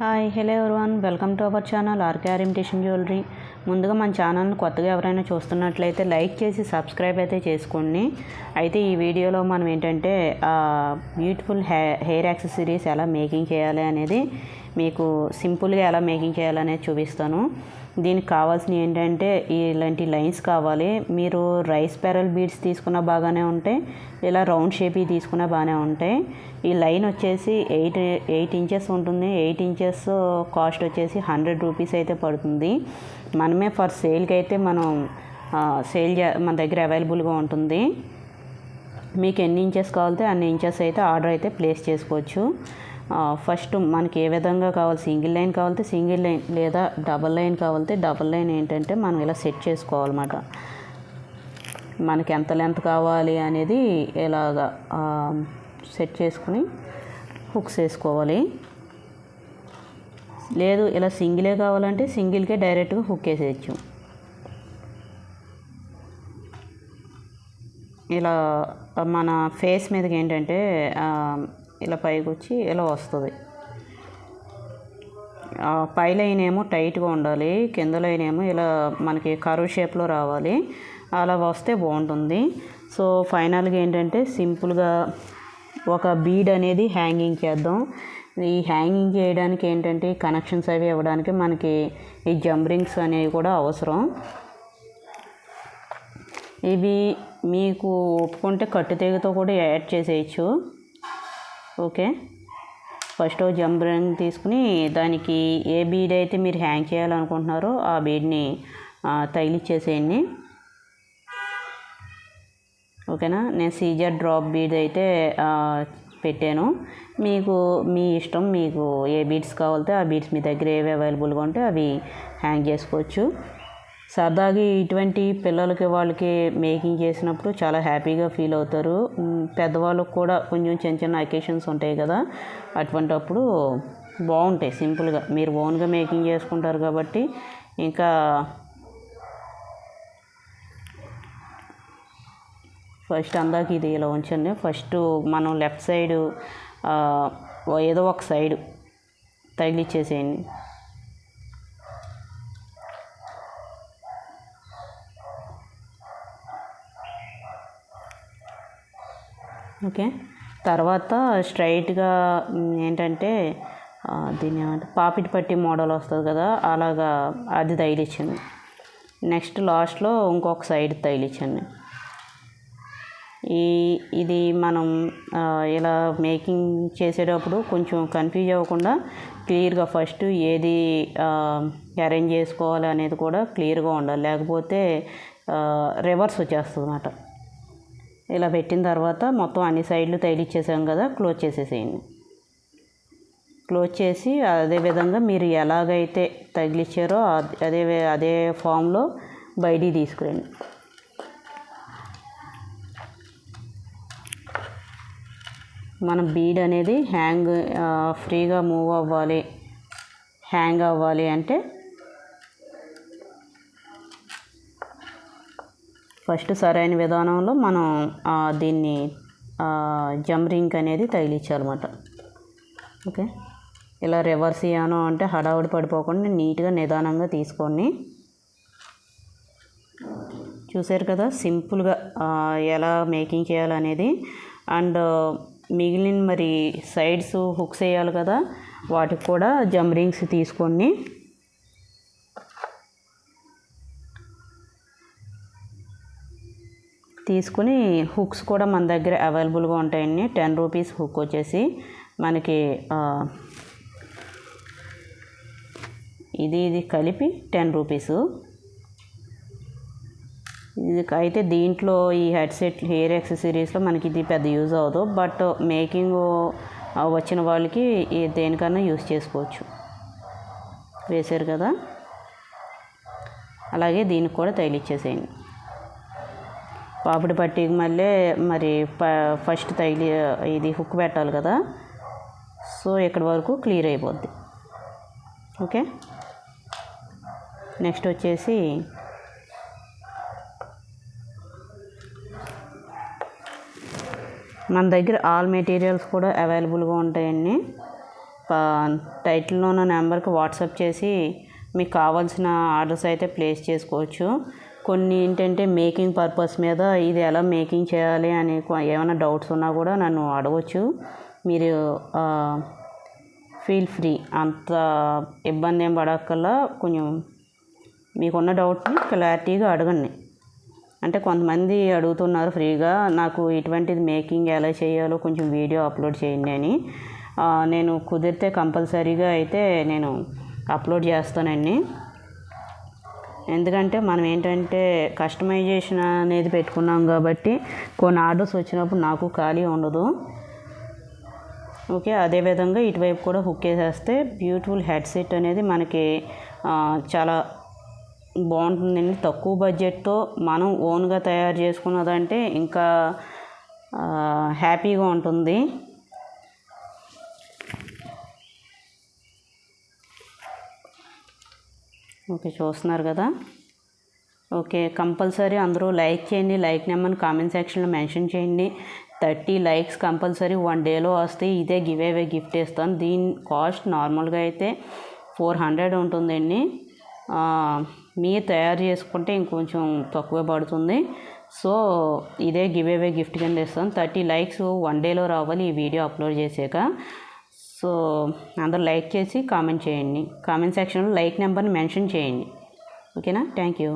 Hi, hello everyone, welcome to our channel RK Imitation Jewelry. ముందుగా మన ఛానల్ని కొత్తగా ఎవరైనా చూస్తున్నట్లయితే లైక్ చేసి సబ్స్క్రైబ్ అయితే చేసుకోండి అయితే ఈ వీడియోలో మనం ఏంటంటే బ్యూటిఫుల్ హెయిర్ యాక్సెసరీస్ ఎలా మేకింగ్ చేయాలి అనేది మీకు సింపుల్గా ఎలా మేకింగ్ చేయాలనేది చూపిస్తాను దీనికి కావాల్సిన ఏంటంటే ఇలాంటి లైన్స్ కావాలి మీరు రైస్ పెరల్ బీడ్స్ తీసుకున్న బాగానే ఉంటాయి ఇలా రౌండ్ షేప్ తీసుకున్న బాగానే ఉంటాయి ఈ లైన్ వచ్చేసి ఎయిట్ ఎయిట్ ఇంచెస్ ఉంటుంది ఎయిట్ ఇంచెస్ కాస్ట్ వచ్చేసి హండ్రెడ్ రూపీస్ అయితే పడుతుంది మనం మనమే ఫర్ సేల్కి అయితే మనం సేల్ మన దగ్గర అవైలబుల్గా ఉంటుంది మీకు ఎన్ని ఇంచెస్ కావాలితే అన్ని ఇంచెస్ అయితే ఆర్డర్ అయితే ప్లేస్ చేసుకోవచ్చు ఫస్ట్ మనకి ఏ విధంగా కావాలి సింగిల్ లైన్ కావాలంటే సింగిల్ లైన్ లేదా డబల్ లైన్ కావాలంటే డబల్ లైన్ ఏంటంటే మనం ఇలా సెట్ చేసుకోవాలన్నమాట మనకి ఎంత లెంత్ కావాలి అనేది ఇలాగా సెట్ చేసుకుని హుక్స్ వేసుకోవాలి లేదు ఇలా సింగిలే కావాలంటే సింగిల్కే డైరెక్ట్గా హుక్ వేసేయచ్చు ఇలా మన ఫేస్ మీదకి ఏంటంటే ఇలా పైకి వచ్చి ఇలా వస్తుంది పై లైన్ ఏమో టైట్గా ఉండాలి కింద లైన్ ఏమో ఇలా మనకి కరువు షేప్లో రావాలి అలా వస్తే బాగుంటుంది సో ఫైనల్గా ఏంటంటే సింపుల్గా ఒక బీడ్ అనేది హ్యాంగింగ్ చేద్దాం ఈ హ్యాంగింగ్ చేయడానికి ఏంటంటే కనెక్షన్స్ అవి ఇవ్వడానికి మనకి ఈ జంబ్రింగ్స్ అనేవి కూడా అవసరం ఇవి మీకు ఒప్పుకుంటే కట్టు తీగతో కూడా యాడ్ చేసేయచ్చు ఓకే ఫస్ట్ జంబ్రింగ్ తీసుకుని దానికి ఏ బీడ్ అయితే మీరు హ్యాంగ్ చేయాలనుకుంటున్నారో ఆ బీడ్ని తగిలిచ్చేసేయండి ఓకేనా నేను సీజర్ డ్రాప్ బీడ్ అయితే పెట్టాను మీకు మీ ఇష్టం మీకు ఏ బీడ్స్ కావాలితే ఆ బీడ్స్ మీ దగ్గర ఏవి అవైలబుల్గా ఉంటే అవి హ్యాంగ్ చేసుకోవచ్చు సరదాగా ఇటువంటి పిల్లలకి వాళ్ళకి మేకింగ్ చేసినప్పుడు చాలా హ్యాపీగా ఫీల్ అవుతారు పెద్దవాళ్ళకు కూడా కొంచెం చిన్న చిన్న అకేషన్స్ ఉంటాయి కదా అప్పుడు బాగుంటాయి సింపుల్గా మీరు ఓన్గా మేకింగ్ చేసుకుంటారు కాబట్టి ఇంకా ఫస్ట్ అందాక ఇది ఇలా ఉంచండి ఫస్ట్ మనం లెఫ్ట్ సైడ్ ఏదో ఒక సైడ్ తగిలిచ్చేసేయండి ఓకే తర్వాత స్ట్రైట్గా ఏంటంటే దీని పాపిట్ పట్టి మోడల్ వస్తుంది కదా అలాగా అది తగిలిచ్చాను నెక్స్ట్ లాస్ట్లో ఇంకొక సైడ్ తగిలిచ్చండి ఈ ఇది మనం ఇలా మేకింగ్ చేసేటప్పుడు కొంచెం కన్ఫ్యూజ్ అవ్వకుండా క్లియర్గా ఫస్ట్ ఏది అరేంజ్ చేసుకోవాలి అనేది కూడా క్లియర్గా ఉండాలి లేకపోతే రివర్స్ వచ్చేస్తుంది ఇలా పెట్టిన తర్వాత మొత్తం అన్ని సైడ్లు తగిలిచ్చేసాం కదా క్లోజ్ చేసేసేయండి క్లోజ్ చేసి అదే విధంగా మీరు ఎలాగైతే తగిలిచ్చారో అదే అదే ఫామ్లో బయటికి తీసుకురండి మన బీడ్ అనేది హ్యాంగ్ ఫ్రీగా మూవ్ అవ్వాలి హ్యాంగ్ అవ్వాలి అంటే ఫస్ట్ సరైన విధానంలో మనం దీన్ని జంరింగ్ అనేది తగిలించాలన్నమాట ఓకే ఇలా రివర్స్ ఇయ్యాను అంటే హడావుడి పడిపోకుండా నీట్గా నిదానంగా తీసుకొని చూసారు కదా సింపుల్గా ఎలా మేకింగ్ చేయాలనేది అండ్ మిగిలిన మరి సైడ్స్ హుక్స్ వేయాలి కదా వాటికి కూడా జమ్ రింగ్స్ తీసుకొని తీసుకుని హుక్స్ కూడా మన దగ్గర అవైలబుల్గా ఉంటాయండి టెన్ రూపీస్ హుక్ వచ్చేసి మనకి ఇది ఇది కలిపి టెన్ రూపీసు అయితే దీంట్లో ఈ హెడ్సెట్ హెయిర్ యాక్సెసరీస్లో మనకి ఇది పెద్ద యూజ్ అవ్వదు బట్ మేకింగ్ వచ్చిన వాళ్ళకి దేనికన్నా యూజ్ చేసుకోవచ్చు వేశారు కదా అలాగే దీనికి కూడా తగిలిచ్చేసేయండి పాపిడి పట్టికి మళ్ళీ మరి ఫస్ట్ తగిలి ఇది హుక్ పెట్టాలి కదా సో ఇక్కడ వరకు క్లియర్ అయిపోద్ది ఓకే నెక్స్ట్ వచ్చేసి మన దగ్గర ఆల్ మెటీరియల్స్ కూడా అవైలబుల్గా ఉంటాయండి టైటిల్లో ఉన్న నెంబర్కి వాట్సాప్ చేసి మీకు కావాల్సిన ఆర్డర్స్ అయితే ప్లేస్ చేసుకోవచ్చు కొన్ని ఏంటంటే మేకింగ్ పర్పస్ మీద ఇది ఎలా మేకింగ్ చేయాలి అని ఏమైనా డౌట్స్ ఉన్నా కూడా నన్ను అడగవచ్చు మీరు ఫీల్ ఫ్రీ అంత ఇబ్బంది ఏం పడక్కల్లా కొంచెం మీకున్న డౌట్ని క్లారిటీగా అడగండి అంటే కొంతమంది అడుగుతున్నారు ఫ్రీగా నాకు ఇటువంటిది మేకింగ్ ఎలా చేయాలో కొంచెం వీడియో అప్లోడ్ చేయండి అని నేను కుదిరితే కంపల్సరీగా అయితే నేను అప్లోడ్ చేస్తానండి ఎందుకంటే మనం ఏంటంటే కస్టమైజేషన్ అనేది పెట్టుకున్నాం కాబట్టి కొన్ని ఆర్డర్స్ వచ్చినప్పుడు నాకు ఖాళీ ఉండదు ఓకే అదేవిధంగా ఇటువైపు కూడా హుక్ వేసేస్తే బ్యూటిఫుల్ హెడ్సెట్ అనేది మనకి చాలా బాగుంటుందండి తక్కువ బడ్జెట్తో మనం ఓన్గా తయారు చేసుకున్నదంటే ఇంకా హ్యాపీగా ఉంటుంది ఓకే చూస్తున్నారు కదా ఓకే కంపల్సరీ అందరూ లైక్ చేయండి లైక్ నెంబర్ని కామెంట్ సెక్షన్లో మెన్షన్ చేయండి థర్టీ లైక్స్ కంపల్సరీ వన్ డేలో వస్తే ఇదే గివ్ అవే గిఫ్ట్ ఇస్తాను దీని కాస్ట్ నార్మల్గా అయితే ఫోర్ హండ్రెడ్ ఉంటుందండి మీ తయారు చేసుకుంటే ఇంకొంచెం తక్కువే పడుతుంది సో ఇదే గివ్ అవే గిఫ్ట్ కింద ఇస్తాం థర్టీ లైక్స్ వన్ డేలో రావాలి ఈ వీడియో అప్లోడ్ చేసాక సో అందరు లైక్ చేసి కామెంట్ చేయండి కామెంట్ సెక్షన్లో లైక్ నెంబర్ని మెన్షన్ చేయండి ఓకేనా థ్యాంక్ యూ